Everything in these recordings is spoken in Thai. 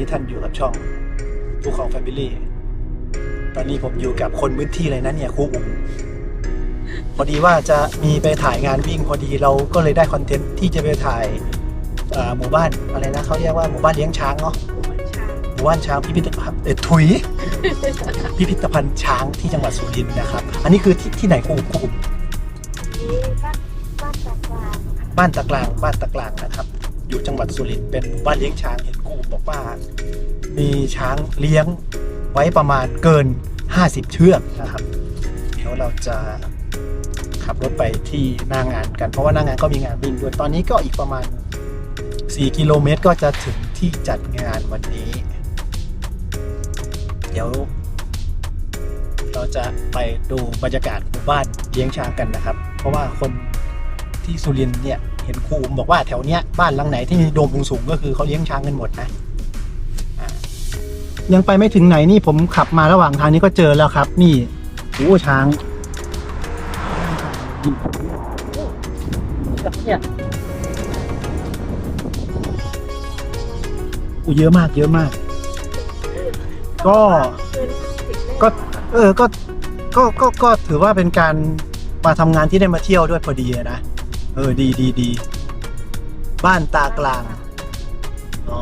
ดีครับวันนี้ท่านอยู่กับช่องภูเขาแฟมิลี่ตอนนี้ผมอยู่กับคนพื้นที่เลยนะเนี่ยครูอุ๋มพอดีว่าจะมีไปถ่ายงานวิ่งพอดีเราก็เลยได้คอนเทนต์ที่จะไปถ่ายอ่าหมู่บ้านอะไรนะเขาเรียกว่าหมู่บ้านเลี้ยงช้างเนาะหมู่บ้านช้างพิพิธภัณฑ์เอ็ดถุยพิพิธภัณฑ์ช้างที่จังหวัดสุรินทร์นะครับ อันนี้คือที่ที่ไหนครูอุ๋มครูอุ๋มบ้านบ้านตะกลางบ้านตะกลางบ้านตะกลางนะครับ อยู่จังหวัดสุรินทร์เป็นหมู่บ้านเลี้ยงช้างเห็นกู บอกว่ามีช้างเลี้ยงไว้ประมาณเกิน 50 เชือกนะครับ เดี๋ยวเราจะขับรถไปที่หน้างงานกัน เพราะว่าหน้างงานก็มีงานวิ่งด้วยตอนนี้ก็อีกประมาณ 4 กิโลเมตรก็จะถึงที่จัดงานวันนี้ เดี๋ยว เราจะไปดูบรรยากาศหมู่บ้านเลี้ยงช้างกันนะครับ เพราะว่าคนที่สุรินเนี่ย ห็นครูบอกว่าแถวเนี้ยบ้านหลังไหนที่มีโดมสูงๆก็คือเขาเลี้ยงช้างกันหมดนะยังไปไม่ถึงไหนนี่ผมขับมาระหว่างทางนี้ก็เจอแล้วครับ นี่โอ้ช้างเนี่ยอู้เยอะมาก เยอะมาก ก็ก็ เออก็ก็ก็ก็ถือว่าเป็นการมาทำงานที่ได้มาเที่ยวด้วยพอดีนะ ออดีดีดีบ้านตากลางอ๋อ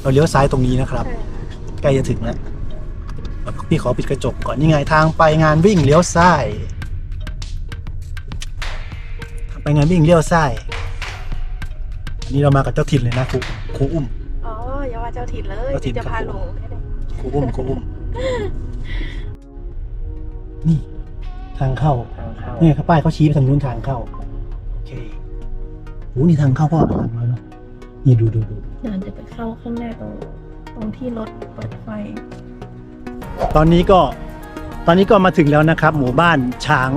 เราเลี้ยวซ้ายตรงนี้นะครับ ใกล้จะถึงแล้วพี่ขอปิดกระจกก่อนนี่ไงทางไปงานวิ่งเลี้ยวซ้ายทางไปงานวิ่งเลี้ยวซ้ายอันนี้เรามากับเจ้าถิ่นเลยนะครูครูอุ้มอ๋ออย่าว่าเจ้าถิ่นเลยเจ้าถิ่นจะครับพาหลงครูอุ้มครูอุ้มนี่ทางเข้านี่ครับป้ายเขาชี้ไปทางนู้นทางเข้าโอ เคโอ้นี่ทางเข้าก็หลังแล้วเนาะนี่ดูดูดูเดี๋ยวจะไปเข้าข้างในตรงตรงที่รถเปิดไฟ ตอนนี้ก็ตอนนี้ก็มาถึงแล้วนะครับ หมู่บ้านช้าง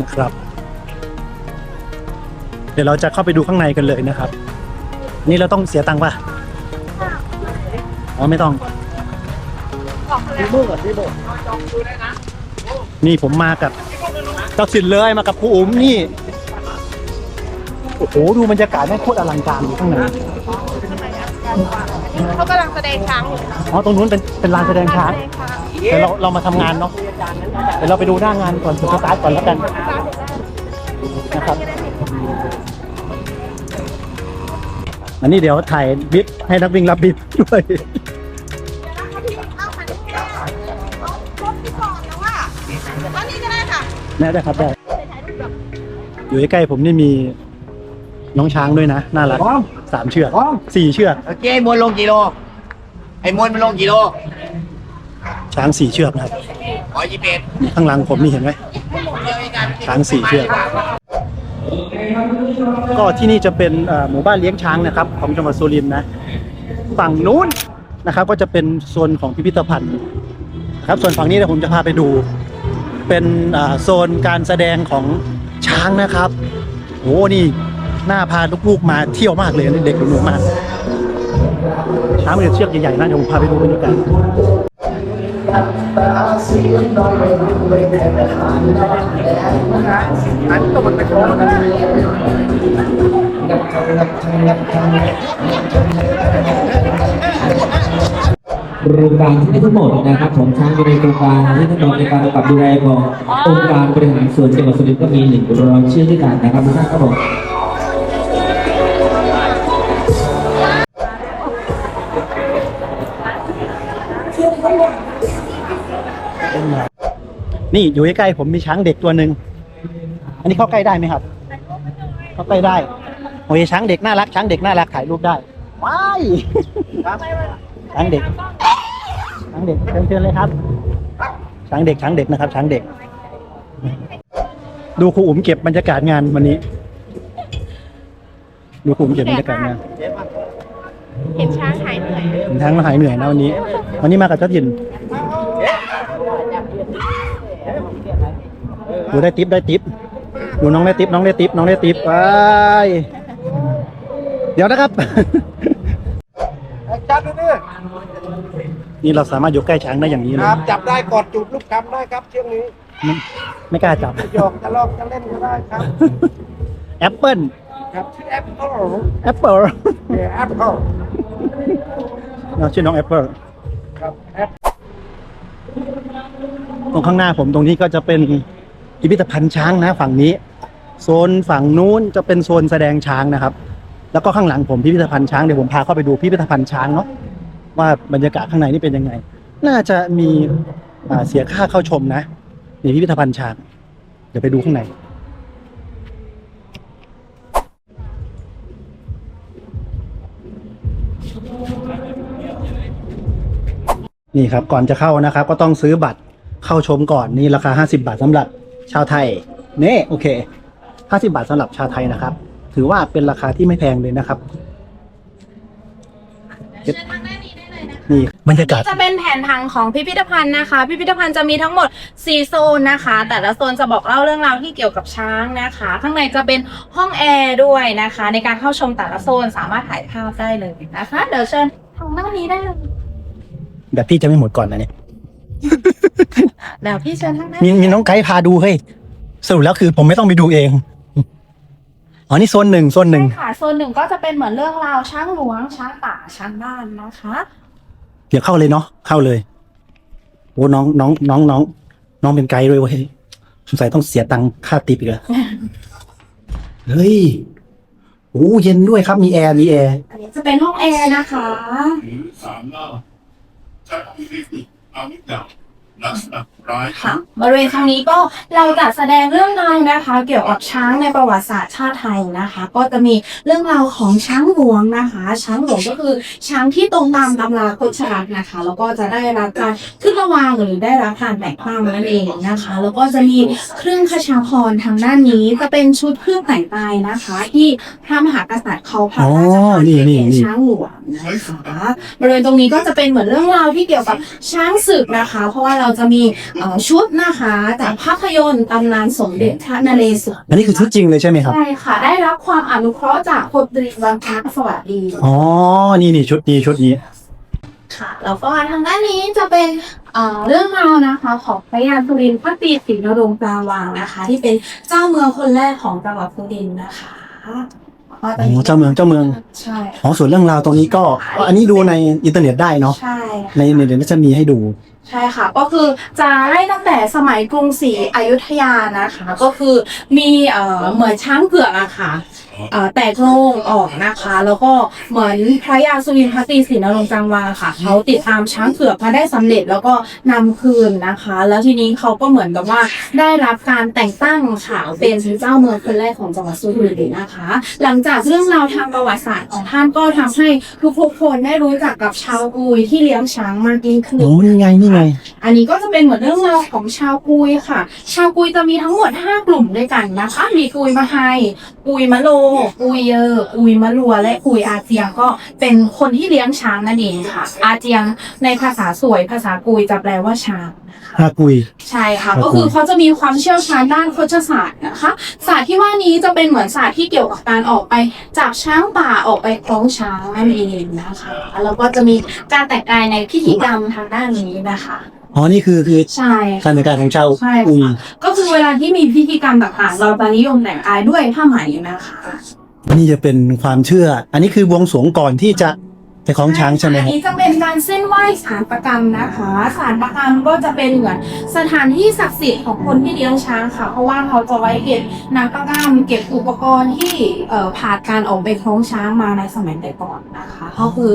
นะครับ เดี๋ยวเราจะเข้าไปดูข้างในกันเลยนะครับ นี่เราต้องเสียตังค์ป่ะอ๋อไม่ต้องนี่ผมมากับเจ้าสินเลยมากับครูอุ๋มนี่ โอ้โหดูบรรยากาศแม่งโคตรอลังการอยู่ข้างในเขากำลังแสดงช้างอยู่อ๋อตรงนู้นเป็นเป็นลานแสดงช้างแสดงช้างเดี๋ยวเราเรามาทำงานเนาะเดี๋ยวเราไปดูหน้างานก่อนสุดสตาร์ทก่อนแล้วกันนะครับอันนี้เดี๋ยวถ่ายบิฟให้นักวิ่งรับบิฟด้วยอันนี้ก็ได้ค่ะได้ได้ครับได้อยู่ใกล้ๆผมนี่มี น้องช้างด้วยนะ น่ารักพร้อมสามเชือกพร้อม สี่เชือก โอเคมวลลงกี่โล ไอ้มวลมันลงกี่โลช้างสี่เชือกนะครับร้อยยี่สิบเอ็ดนี่ข้างหลังผมนี่เห็นไหม ช้างสี่เชือก ก็ที่นี่จะเป็นเอ่อหมู่บ้านเลี้ยงช้างนะครับ ของจังหวัดสุรินทร์นะ ฝั่งนู้นนะครับ ก็จะเป็นโซนของพิพิธภัณฑ์นะครับ ส่วนฝั่งนี้เดี๋ยวผมจะพาไปดู เป็นอ่าโซนการแสดงของช้างนะครับโอ้นี่ น่าพาลูกๆมาเที่ยวมากเลยเด็กหนูๆมากช้างมันจะเชือกใหญ่ๆนะเดี๋ยวผมพาไปดูบรรยากาศอันนี้ก็มันเป็นโลนะโครงการที่ทั้งหมดนะครับของช้างอยู่ในโครงการที่ทั้งหมดในการกำกับดูแลขององค์การบริหารส่วนจังหวัดสุรินทร์ก็มีหนึ่งร้อยเชือกด้วยกันนะครับทุกท่านครับผม นี่อยู่ใกล้ๆผมมีช้างเด็กตัวหนึ่งอันนี้เข้าใกล้ได้ไหมครับ เข้าใกล้ได้โอ้ยช้างเด็กน่ารักช้างเด็กน่ารักถ่ายรูปได้ว้ายช้างเด็กช้างเด็กเชิญเชิญเลยครับ ช้างเด็กช้างเด็กนะครับ ช้างเด็ก ดูครูอุ๋มเก็บบรรยากาศงานวันนี้ ดูครูอุ๋มเก็บบรรยากาศงานเห็นช้างหายเหนื่อยเห็นทางมาหายเหนื่อยนะวันนี้ วันนี้มากับเจ้าถิ่น ดูได้ทิปได้ทิปดูน้องได้ทิปน้องได้ทิปน้องได้ทิปไปเดี๋ยวนะครับ จับดูดินี่เราสามารถอยู่ใกล้ช้างได้อย่างนี้เลคยรับจับได้กอดจูบลูกคำได้ครับเชือกนี้ไม่ไม่กล้าจับ จะหยอกจะลอกจะเล่นก็ได้ครับ แอปเปิลครับชื่อแอปเปิลแอปเปิลแอปเปิลเราชื่อน้องแอปเปิลครับแอปตรงข้างหน้าผมตรงนี้ก็จะเป็น พิพิธภัณฑ์ช้างนะฝั่งนี้ โซนฝั่งนู้นจะเป็นโซนแสดงช้างนะครับ แล้วก็ข้างหลังผมพิพิธภัณฑ์ช้างเดี๋ยวผมพาเข้าไปดูพิพิธภัณฑ์ช้างเนาะว่าบรรยากาศข้างในนี่เป็นยังไง น่าจะมีเสียค่าเข้าชมนะในพิพิธภัณฑ์ช้าง เดี๋ยวไปดูข้างในนี่ครับก่อนจะเข้านะครับ ก็ต้องซื้อบัตรเข้าชมก่อนนี่ราคา 50 บาทสำหรับ ชาวไทยนี่โอเค 50 บาทสำหรับชาวไทยนะครับ ถือว่าเป็นราคาที่ไม่แพงเลยนะครับเชิญทางด้านนี้ได้เลยนะคะ นี่บรรยากาศ จะเป็นแผนผังของพิพิธภัณฑ์นะคะ พิพิธภัณฑ์จะมีทั้งหมด 4 โซนนะคะ แต่ละโซนจะบอกเล่าเรื่องราวที่เกี่ยวกับช้างนะคะ ข้างในจะเป็นห้องแอร์ด้วยนะคะ ในการเข้าชมแต่ละโซนสามารถถ่ายภาพได้เลยนะคะ เดี๋ยวเชิญทางด้านนี้ได้เลย แบบพี่จะไม่หมดก่อนนะเนี่ย เดี๋ยวพี่เชิญทางด้านมีมีน้องไกด์พาดูเฮ้ยสรุปแล้วคือผมไม่ต้องไปดูเองอ๋อนี่โซนหนึ่งโซนหนึ่งใช่ค่ะโซนหนึ่งก็จะเป็นเหมือนเรื่องราวช้างหลวงช้างป่าช้างบ้านนะคะเดี๋ยวเข้าเลยเนาะเข้าเลยโอ้น้องน้องน้องน้อง น้องเป็นไกด์ด้วยเว้ยสงสัยต้องเสียตังค่าติปอีกแล้วเฮ้ยโอ้เย็นด้วยครับมีแอร์มีแอร์อันนี้จะเป็นห้องแอร์นะคะ หรือสามล่าจากที่ฝึกอาวุธเก่าลักษณะร้ายค่ะบริเวณตรงนี้ก็เราจะแสดงเรื่องราวนะคะ เกี่ยวกับช้างในประวัติศาสตร์ชาติไทยนะคะ ก็จะมีเรื่องราวของช้างหลวงนะคะ ช้างหลวงก็คือช้างที่ตรงตามตำราโคชรักนะคะ แล้วก็จะได้รับการขึ้นระวางหรือได้รับการแต่งตั้งนั่นเองนะคะ แล้วก็จะมีเครื่องขชาพรทางด้านนี้จะเป็นชุดเครื่องแต่งกายนะคะ ที่พระมหากษัตริย์เขาพระราชทานให้แก่ช้างหลวงนะคะบริเวณตรงนี้ก็จะเป็นเหมือนเรื่องราวที่เกี่ยวกับช้างศึกนะคะ เพราะว่าเราจะมีเอ่อชุดนะคะจากภาพยนตร์ตำนานสมเด็จพระนเรศวรอันนี้คือชุดจริงเลยใช่ไหมครับ ใช่ค่ะ ได้รับความอนุเคราะห์จากพลตรีวังคักสวัสดี อ๋อ นี่นี่ชุดนี้ชุดนี้ ค่ะแล้วก็ทางด้านนี้จะเป็นเอ่อเรื่องราวนะคะ ของพระยาสุรินทร์พระตรีศรีนรงค์กลางวังนะคะ ที่เป็นเจ้าเมืองคนแรกของจังหวัดสุรินทร์นะคะก็จะอ๋อเจ้าเมืองเจ้าเมือง ใช่อ๋อ ส่วนเรื่องราวตรงนี้ก็ อันนี้ดูในอินเทอร์เน็ตได้เนาะ ใช่ค่ะในในเดี๋ยวจะมีให้ดู ใช่ค่ะ ก็คือจะไล่ตั้งแต่สมัยกรุงศรีอยุธยานะคะ ก็คือมีเอ่อเหมือนช้างเผือกอะค่ะแตกโลงออกนะคะ แล้วก็เหมือนพระยาสุรินทร์พระตรีศรีนรงค์จังวาค่ะ เขาติดตามช้างเผือกมาได้สำเร็จแล้วก็นำคืนนะคะ แล้วทีนี้เขาก็เหมือนกับว่าได้รับการแต่งตั้งค่ะเป็นเจ้าเมืองคนแรกของจังหวัดสุรินทร์นะคะ หลังจากเรื่องราวทางประวัติศาสตร์ของท่านก็ทำให้ทุกๆคนได้รู้จักกับชาวกุยที่เลี้ยงช้างมากยิ่งขึ้นโอ้นี่ไงนี่ไง อันนี้ก็จะเป็นเหมือนเรื่องราวของชาวกุยค่ะ ชาวกุยจะมีทั้งหมด 5 กลุ่มด้วยกันนะคะ มีกุยมะไฮกุยมะโลกุยเยอกุยมะลัว และกุยอาเจียงก็เป็นคนที่เลี้ยงช้างนั่นเองค่ะ อาเจียงในภาษาสวยภาษากุยจะแปลว่าช้างฮากุย ใช่ค่ะครับก็คือเขาจะมีความเชี่ยวชาญด้านโคชศาสตร์นะคะศาสตร์ที่ว่านี้จะเป็นเหมือนศาสตร์ที่เกี่ยวกับการออกไปจับช้างป่าออกไปคล้องช้างนั่นเองนะคะ แล้วก็จะมีการแต่งกายในพิธีกรรมทางด้านนี้นะคะ อ๋อ นี่คือคือใช่การแต่งกายของชาวใช่กุยค่ะก็คือเวลาที่มีพิธีกรรมต่างๆ เราจะนิยมแต่งกายด้วยผ้าไหมนะคะ นี่จะเป็นความเชื่อ อันนี้คือบวงสรวงก่อนที่จะ ไปคล้องช้างใช่ไหมอันฮะ นี้จะเป็นการเส้นไหว้สารประกรรมนะคะสารประกรรมก็จะเป็นเหมือนสถานที่ศักดิ์สิทธิ์ของคนที่เลี้ยงช้างค่ะ เพราะว่าเขาจะไว้เก็บน้ำประกรรมเก็บอุปกรณ์ที่เอ่อผ่านการออกไปคล้องช้างมาในสมัยแต่ก่อนนะคะก็คือ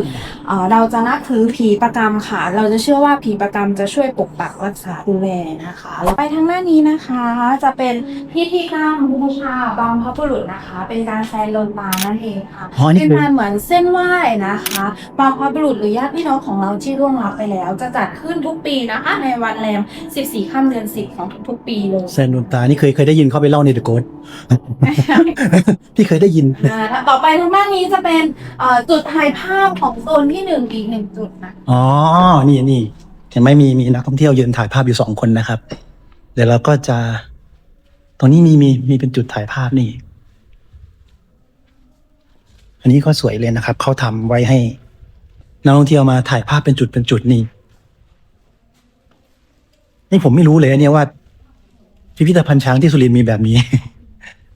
เอ่อเราจะนับถือผีประกรรมค่ะ เราจะเชื่อว่าผีประกรรมจะช่วยปกปักรักษาดูแลนะคะแล้วไปทางหน้านี้นะคะจะเป็นพิธีกรรมบูชาบางพระบุรุษนะคะ เป็นการแซนลนตานั่นเองค่ะอ๋อนี่เป็นคือการเหมือนเส้นไหว้นะคะบางพระบุรุษหรือญาติพี่น้องของเราที่ร่วงลับไปแล้ว จะจัดขึ้นทุกปีนะคะในวันแรม 14ค่ำเดือน 10 ของทุกๆปีเลยแซนนุนตานี่เคยเคยได้ยินเขาไปเล่าในเดอะโกดที่เคยได้ยินอ่าต่อไปทางด้านนี้จะเป็นเอ่อจุดถ่ายภาพของโซนที่หนึ่งอีกหนึ่งจุดนะอ๋อนี่นี่เห็นไหมมีมีนักท่องเที่ยวยืนถ่ายภาพอยู่สองคนนะครับ เดี๋ยวเราก็จะ ตรงนี้มีมีมีเป็นจุดถ่ายภาพนี่ อันนี้ก็สวยเลยนะครับ เขาทำไว้ให้ นักท่องเที่ยวมาถ่ายภาพเป็นจุดเป็นจุดนี่นี่ผมไม่รู้เลยเนี่ยว่า พิพิธภัณฑ์ช้างที่สุรินทร์มีแบบนี้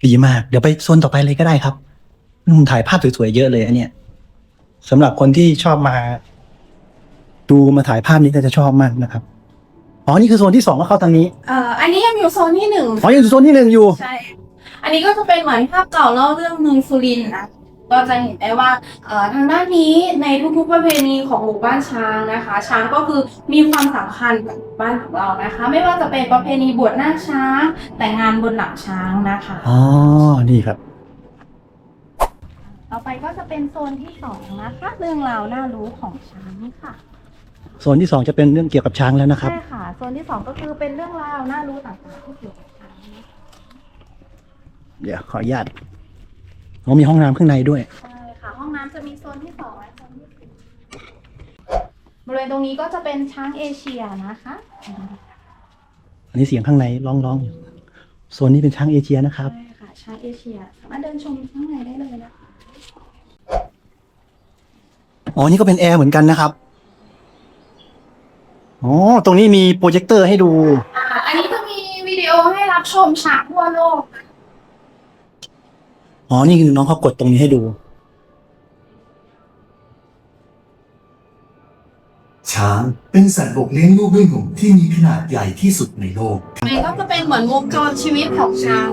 ดีมาก เดี๋ยวไปโซนต่อไปเลยก็ได้ครับอืมถ่ายภาพสวยๆเยอะเลยอันเนี้ยสำหรับคนที่ชอบมา ดูมาถ่ายภาพนี้ก็จะชอบมากนะครับอ๋อนี่คือโซนที่สองก็เข้าทางนี้เอ่ออันนี้ยังอยู่โซนที่หนึ่งอ๋อยังอยู่โซนที่หนึ่งอยู่ ใช่ อันนี้ก็จะเป็นเหมือนภาพเก่าเล่าเรื่องเมืองสุรินทร์นะ ก็จะเห็นได้ว่าเอ่อทางด้านนี้ในทุกๆประเพณีของหมู่บ้านช้างนะคะ ช้างก็คือมีความสำคัญกับหมู่บ้านของเรานะคะ ไม่ว่าจะเป็นประเพณีบวชหน้าช้าง แต่งงานบนหลังช้างนะคะอ๋อนี่ครับ ต่อไปก็จะเป็นโซนที่สองนะคะเรื่องราวน่ารู้ของช้างค่ะโซนที่สองจะเป็นเรื่องเกี่ยวกับช้างแล้วนะครับใช่ค่ะโซนที่สองก็คือเป็นเรื่องราวน่ารู้ต่างๆที่เกี่ยวกับช้างนะคะเดี๋ยวขออนุญาต อ๋อมีห้องน้ำข้างในด้วย ใช่ค่ะ ห้องน้ำจะมีโซนที่สองและโซนที่สี่บริเวณตรงนี้ก็จะเป็นช้างเอเชียนะคะ อันนี้เสียงข้างในร้องๆอยู่โซนนี้เป็นช้างเอเชียนะครับ ใช่ค่ะ ช้างเอเชีย สามารถเดินชมข้างในได้เลยนะคะอ๋อ นี่ก็เป็นแอร์เหมือนกันนะครับ อ๋อ ตรงนี้มีโปรเจคเตอร์ให้ดู อ่าอันนี้จะมีวิดีโอให้รับชมช้างทั่วโลก อ๋อ นี่คือน้องเขากดตรงนี้ให้ดู ช้างเป็นสัตว์บกเลี้ยงลูกด้วยนมที่มีขนาดใหญ่ที่สุดในโลก มันก็จะเป็นเหมือนวงจรชีวิตของช้าง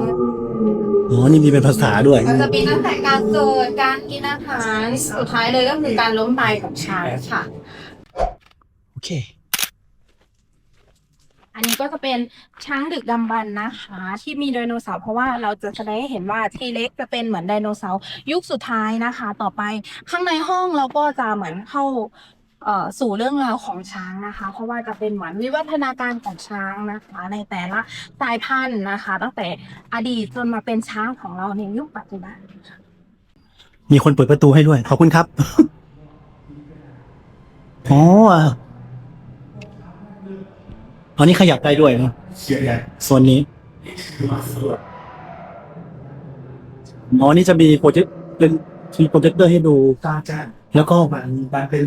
อ๋อ นี่มีเป็นภาษาด้วยก็จะมีตั้งแต่การเกิด การกินอาหาร สุดท้ายเลยก็คือการล้มตายของช้างค่ะ โอเค อันนี้ก็จะเป็นช้างดึกดำบรรพ์นะคะ ที่มีไดโนเสาร์เพราะว่าเราจะแสดงให้เห็นว่าทีเล็กจะเป็นเหมือนไดโนเสาร์ยุคสุดท้ายนะคะ ต่อไปข้างในห้องเราก็จะเหมือนเข้าสู่เรื่องราวของช้างนะคะ เพราะว่าจะเป็นเหมือนวิวัฒนาการของช้างนะคะ ในแต่ละสายพันธุ์นะคะ ตั้งแต่อดีตจนมาเป็นช้างของเราในยุคปัจจุบันมีคนเปิดประตูให้ด้วย ขอบคุณครับ อ๋อ อันนี้ขยับได้ด้วยนะโซนนี้อ๋อนี่จะมีโปรเจคเป็นมีโปรเจคเตอร์ให้ดูแล้วก็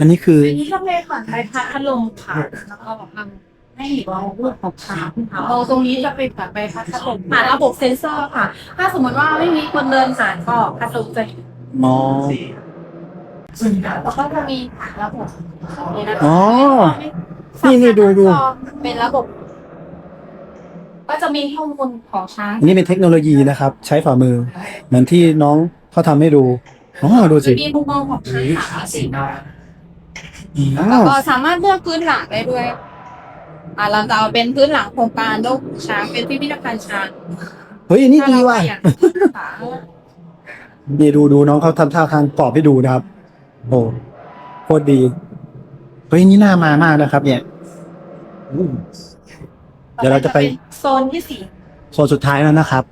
อันนี้คือ อันนี้ก็เป็นของไทยพัทลมค่ะแล้วก็ทำให้เห็นว่ารูปของช้างค่ะเอาตรงนี้จะเป็นแบบใบพัดลมผ่านระบบเซ็นเซอร์ค่ะ ถ้าสมมติว่าไม่มีคนเดินผ่านก็พัดลมจะมอแล้วก็จะมีระบบนี่นะคะอ๋อ นี่นี่ดูดูเป็นระบบ ก็จะมีข้อมูลของช้างอันนี้เป็นเทคโนโลยีนะครับ ใช้ฝ่ามือ เหมือนที่น้องเขาทำให้ดูอ๋อดูสิจะมีมุมมองของช้างค่ะสีอ๋อแล้วก็สามารถเลือกพื้นหลังได้ด้วย อ่าเราจะเอาเป็นพื้นหลังโครงการโลกช้างเป็นพิพิธภัณฑ์ช้างเฮ้ยอันนี้ดีว่ะถ้าเราอยากค่ะนี่ดูดูน้องเขาทำท่าทางตอบให้ดูนะครับ โอ้โคตรดีเฮ้ยนี่น่ามามากนะครับ เนี่ยอืมเดี๋ยวเราจะไปโซนที่สี่โซนสุดท้ายแล้วนะครับ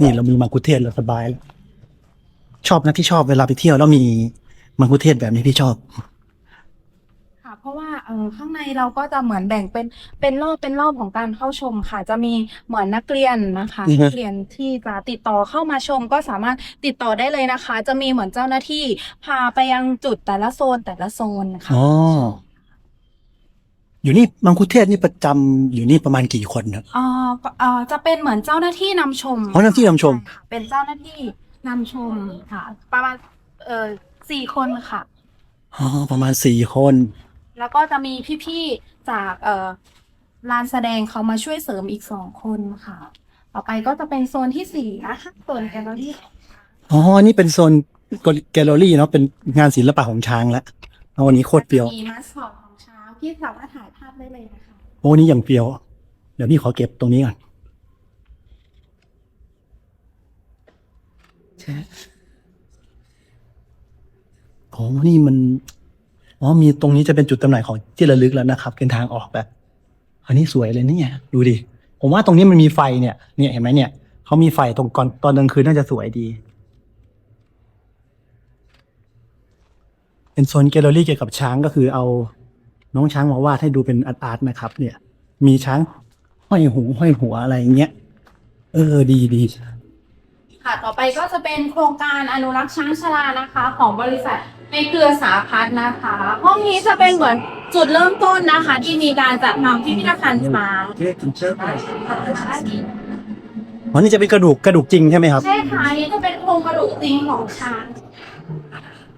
นี่เรามีมังคุเทศเราสบายแล้วชอบนะที่ชอบเวลาไปเที่ยวแล้วมีมังคุเทศแบบนี้พี่ชอบค่ะ เพราะว่าเออข้างในเราก็จะเหมือนแบ่งเป็นเป็นรอบเป็นรอบของการเข้าชมค่ะ จะมีเหมือนนักเรียนนะคะอือฮึ นักเรียนที่จะติดต่อเข้ามาชมก็สามารถติดต่อได้เลยนะคะ จะมีเหมือนเจ้าหน้าที่พาไปยังจุดแต่ละโซนแต่ละโซนค่ะ อ๋ออยู่นี่มังคุเทศนี่ประจำอยู่นี่ประมาณกี่คนครับ เอ่อเอ่อจะเป็นเหมือนเจ้าหน้าที่นำชมอ๋อเจ้าหน้าที่นำชม ใค่ะเป็นเจ้าหน้าที่นำชมค่ะ ประมาณเอ่อสี่คนค่ะ อ๋อประมาณสี่คน แล้วก็จะมีพี่ๆจากเอ่อลานแสดงเขามาช่วยเสริมอีกสองคนค่ะ ต่อไปก็จะเป็นโซนที่สี่นะคะโซนแกลเลอรี่อ๋อ นี่เป็นโซนแกลเลอรี่เนาะ เป็นงานศิลปะของช้างแล้วเอาวันนี้โคตรเปรียว มีมาสคอตของช้างพี่สามารถถ่ายภาพได้เลยนะคะ โอ้นี่อย่างเปรียว เดี๋ยวพี่ขอเก็บตรงนี้ก่อนโอ้นี่มัน อ๋อมีตรงนี้จะเป็นจุดจำหน่ายของที่ระลึกแล้วนะครับเป็นทางออกแบบ อันนี้สวยเลยเนี่ยดูดิผมว่าตรงนี้มันมีไฟเนี่ยเนี่ยเห็นไหมเนี่ยเขามีไฟตรงก่อนตอนกลางคืนน่าจะสวยดี เป็นโซนแกลเลอรี่เกี่ยวกับช้างก็คือเอาน้องช้างมาวาดให้ดูเป็นอาร์ตอาร์ตนะครับ เนี่ย มีช้างห้อยหูห้อยหัวอะไรอย่างเงี้ยเออดีดี ค่ะ ต่อไปก็จะเป็นโครงการอนุรักษ์ช้างชรานะคะ ของบริษัทในเครือสาพัฒน์นะคะ ห้องนี้จะเป็นเหมือนจุดเริ่มต้นนะคะ ที่มีการจัดทำพิพิธภัณฑ์ช้างอ๋อนี่จะเป็นกระดูกกระดูกจริงใช่ไหมครับ ใช่ค่ะอันนี้จะเป็นโครงกระดูกจริงของช้าง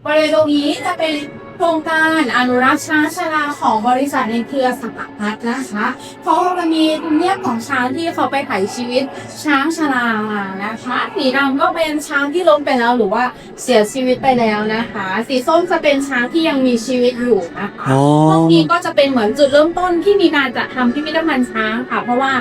บริเวณตรงนี้จะเป็น โครงการอนุรักษ์ช้างชราของบริษัทในเครือสหพัฒน์นะคะเพราะว่ามันมีธรรมเนียบของช้างที่เขาไปถ่ายชีวิตช้างชรามานะคะสีดำก็เป็นช้างที่ล้มไปแล้วหรือว่าเสียชีวิตไปแล้วนะคะ สีส้มจะเป็นช้างที่ยังมีชีวิตอยู่นะคะอ๋อห้องนี้ก็จะเป็นเหมือนจุดเริ่มต้นที่มีการจัดทำพิพิธภัณฑ์ช้างค่ะ เพราะว่า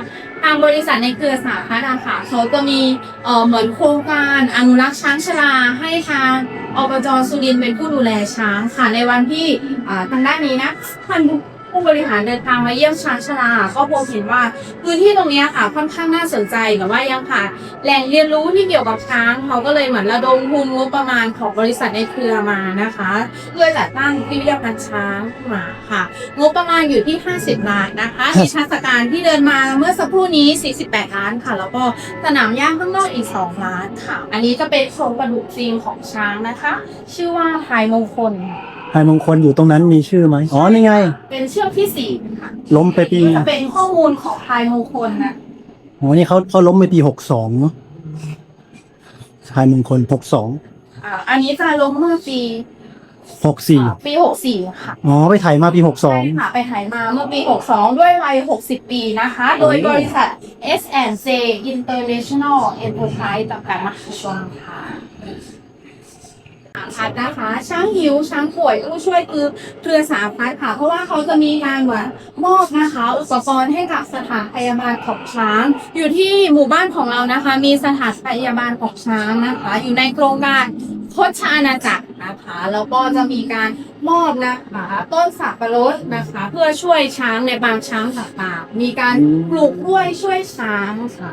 ทางบริษัทในเครือสาพัฒน์อะค่ะเขาจะมีเอ่อเหมือนโครงการอนุรักษ์ช้างชราให้ทางอบจสุรินทร์เป็นผู้ดูแลช้างค่ะในวันที่อ่าทางด้านนี้นะท่าน ผู้บริหารเดินทางมาเยี่ยมช้างชราก็พบเห็นว่าพื้นที่ตรงเนี้ยค่ะค่อนข้างน่าสนใจแต่ว่ายังค่ะแหล่งเรียนรู้ที่เกี่ยวกับช้างเขาก็เลยเหมือนระดมทุนงบประมาณของบริษัทในเครือมานะคะ เพื่อจัดตั้งพิพิธภัณฑ์ช้างขึ้นมาค่ะงบประมาณอยู่ที่ 50 ล้านนะคะมีชาสการที่เดินมาเมื่อสักครู่นี้ 48 ล้านค่ะ แล้วก็สนามย่างข้างนอกอีก 2 ล้านค่ะ อันนี้จะเป็นโครงกระดูกจริงของช้างนะคะ ชื่อว่าพายมงคล พายมงคลอยู่ตรงนั้นมีชื่อไหมอ๋อนี่ไง เป็นเชือกที่สี่ค่ะล้มไปปีจะเป็นข้อมูลของพายมงคลนะอ๋อนี่เขาเขาล้มไปปีหกสองเนาะพายมงคลหกสองอ่าอันนี้จะลงเมื่อปีหกสี่อ่าปี64ค่ะอ๋อไปถ่ายมาปีหกสอง ใช่ค่ะไปหายมาเมื่อปี62ด้วยวัย60ปีนะคะ โดยบริษัท S&C International Enterprise จำกัดมหาชนค่ะ พัดนะคะ ช้างหิวช้างป่วยผู้ช่วยคือเครือสาพัดค่ะ เพราะว่าเขาจะมีการเหมือนมอบนะคะอุปกรณ์ให้กับสถานพยาบาลของช้าง อยู่ที่หมู่บ้านของเรานะคะ มีสถานพยาบาลของช้างนะคะ อยู่ในโครงการโคชอาณาจักรนะคะแล้วก็จะมีการมอบนะคะต้นสับปะรดนะคะ เพื่อช่วยช้างในบางช้างต่างๆมีการปลูกกล้วยช่วยช้างค่ะ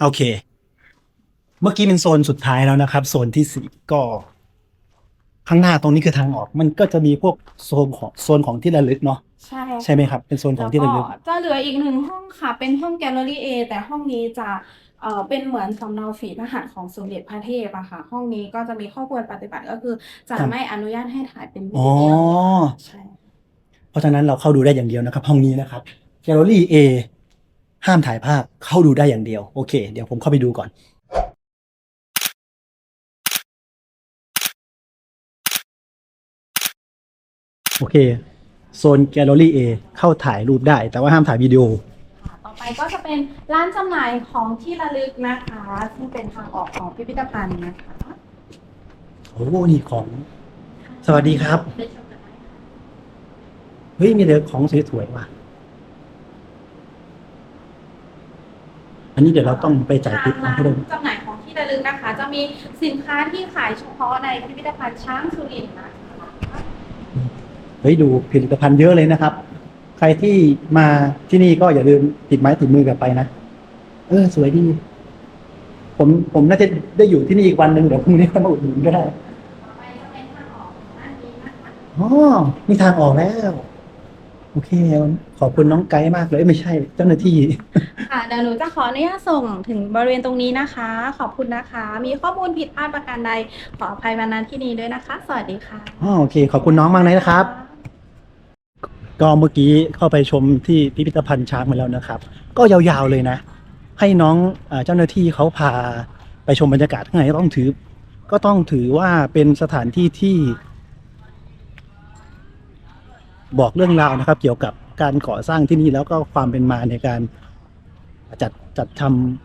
โอเค มื่อกี้เป็นโซนสุดท้ายแล้วนะครับ โซนที่สี่ก็ข้างหน้าตรงนี้คือทางออก มันก็จะมีพวกโซนของโซนของที่ระลึกเนาะใช่ใช่ไหมครับ เป็นโซนของที่ระลึก จะเหลืออีกหนึ่งห้องค่ะ เป็นห้องแกลเลอรี่ A แต่ห้องนี้จะเอ่อเป็นเหมือนสำเนาฝีพระหัตถ์ของสมเด็จพระเทพอะค่ะ ห้องนี้ก็จะมีข้อควรปฏิบัติก็คือ จะครับไม่อนุญาตให้ถ่ายเป็นวิอ๋อดีโอใช่ เพราะฉะนั้นเราเข้าดูได้อย่างเดียวนะครับ ห้องนี้นะครับแกลเลอรี่ A ห้ามถ่ายภาพเข้าดูได้อย่างเดียว โอเค เดี๋ยวผมเข้าไปดูก่อน โอเค โซนแกลเลอรี่ A เข้าถ่ายรูปได้ แต่ว่าห้ามถ่ายวิดีโอ ต่อไปก็จะเป็นร้านจำหน่ายของที่ระลึกนะคะ ซึ่งเป็นทางออกของพิพิธภัณฑ์นะคะโอ้โหนี่ของ สวัสดีครับเฮ้ยมีแต่ของสวยๆว่ะ อันนี้เดี๋ยวเราต้องไปจ่ายทางติ๊กร้าให้นด้วยจำหน่ายของที่ระลึกนะคะ จะมีสินค้าที่ขายเฉพาะในพิพิธภัณฑ์ช้างสุรินทร์นะคะเฮ้ยดูผลิตภัณฑ์เยอะเลยนะครับ ใครที่มาที่นี่ก็อย่าลืมติดไม้ติดมือกลับไปนะเออ สวยดี ผมผมน่าจะได้อยู่ที่นี่อีกวันหนึ่งเดี๋ยวพรุ่งนี้ค่อยมาอุดหนุนก็ได้ต่อไปจะเป็นทางออกของด้านนี้นะคะอ๋อมีทางออกแล้ว โอเค ขอบคุณน้องไกด์มากเลยเอ้ยไม่ใช่ เจ้าหน้าที่ ค่ะเดี๋ยวหนูจะขออนุญาตส่งถึงบริเวณตรงนี้นะคะ ขอบคุณนะคะ มีข้อมูลผิดพลาดประการใด ขออภัยมาณที่นี้ด้วยนะคะ สวัสดีค่ะอ๋อโอเค ขอบคุณน้องมากเลยนะครับ ก็เมื่อกี้เข้าไปชมที่พิพิธภัณฑ์ช้างมาแล้วนะครับ ก็ยาวๆเลยนะ ให้น้องอเจ้าหน้าที่เขาพาไปชมบรรยากาศข้างในต้องถือ ก็ต้องถือว่าเป็นสถานที่ที่ บอกเรื่องราวนะครับ เกี่ยวกับการก่อสร้างที่นี่แล้วก็ความเป็นมาในการจัดจัดท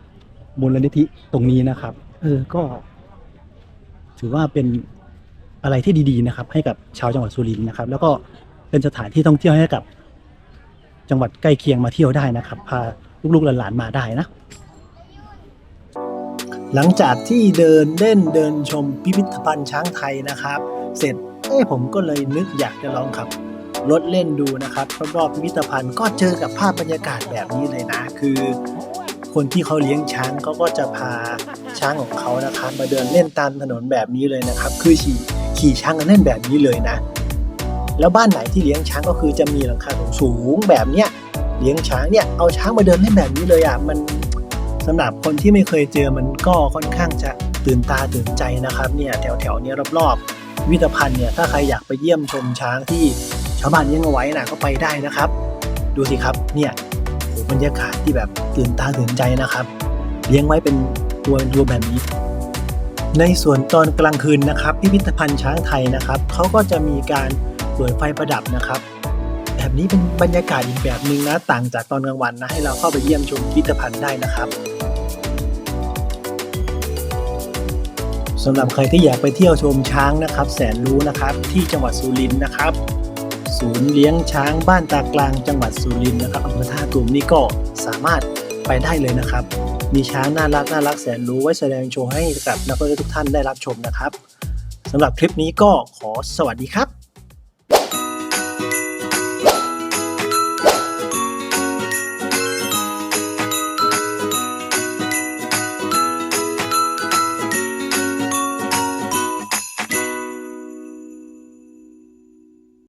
ำมูลนิธิตรงนี้นะครับ เออก็ ถือว่าเป็นอะไรที่ดีๆนะครับ ให้กับชาวจังหวัดสุรินทร์นะครับ แล้วก็ เป็นสถานที่ท่องเที่ยวให้กับ จังหวัดใกล้เคียงมาเที่ยวได้นะครับ พาลูกๆหลานๆมาได้นะ หลังจากที่เดินเล่นเดินชมพิพิธภัณฑ์ช้างไทยนะครับ เสร็จเอ้ผมก็เลยนึกอยากจะลองขับรถเล่นดูนะครับรอบๆพิพิธภัณฑ์ก็เจอกับภาพบรรยากาศแบบนี้เลยนะ คือ คนที่เขาเลี้ยงช้างเขาก็จะพาช้างของเขานะครับมาเดินเล่นตามถนนแบบนี้เลยนะครับ คือขี่ขี่ช้างกันเล่นแบบนี้เลยนะ แล้วบ้านไหนที่เลี้ยงช้างก็คือจะมีหลังคาสูงๆแบบเนี้ยเลี้ยงช้างเนี่ยเอาช้างมาเดินเล่นแบบนี้เลยอะมันสำหรับคนที่ไม่เคยเจอมันก็ค่อนข้างจะตื่นตาตื่นใจนะครับเนี่ยแถวแถวๆเนี้ยรอบๆพิพิธภัณฑ์เนี่ยถ้าใครอยากไปเยี่ยมชมช้างที่ชาวบ้านเลี้ยงเอาไว้นะก็ไปได้นะครับ ดูสิครับเนี่ยโหบรรยากาศที่แบบตื่นตาตื่นใจนะครับ เลี้ยงไว้เป็นตัวเป็นตัวแบบนี้ ในส่วนตอนกลางคืนนะครับพิพิธภัณฑ์ช้างไทยนะครับเขาก็จะมีการ ปิดไฟประดับนะครับ แบบนี้เป็นบรรยากาศอีกแบบหนึ่งนะต่างจากตอนกลางวันนะให้เราเข้าไปเยี่ยมชมพิพิธภัณฑ์ได้นะครับสำหรับใครที่อยากไปเที่ยวชมช้างนะครับ แสนรู้นะครับที่จังหวัดสุรินทร์นะครับ ศูนย์เลี้ยงช้างบ้านตากลางจังหวัดสุรินทร์นะครับอำเภอท่าตูมนี่ก็สามารถไปได้เลยนะครับ มีช้างน่ารักน่ารักแสนรู้ไว้แสดงโชว์ให้กับนักท่องเที่ยวทุกท่านได้รับชมนะครับสำหรับคลิปนี้ก็ขอสวัสดีครับ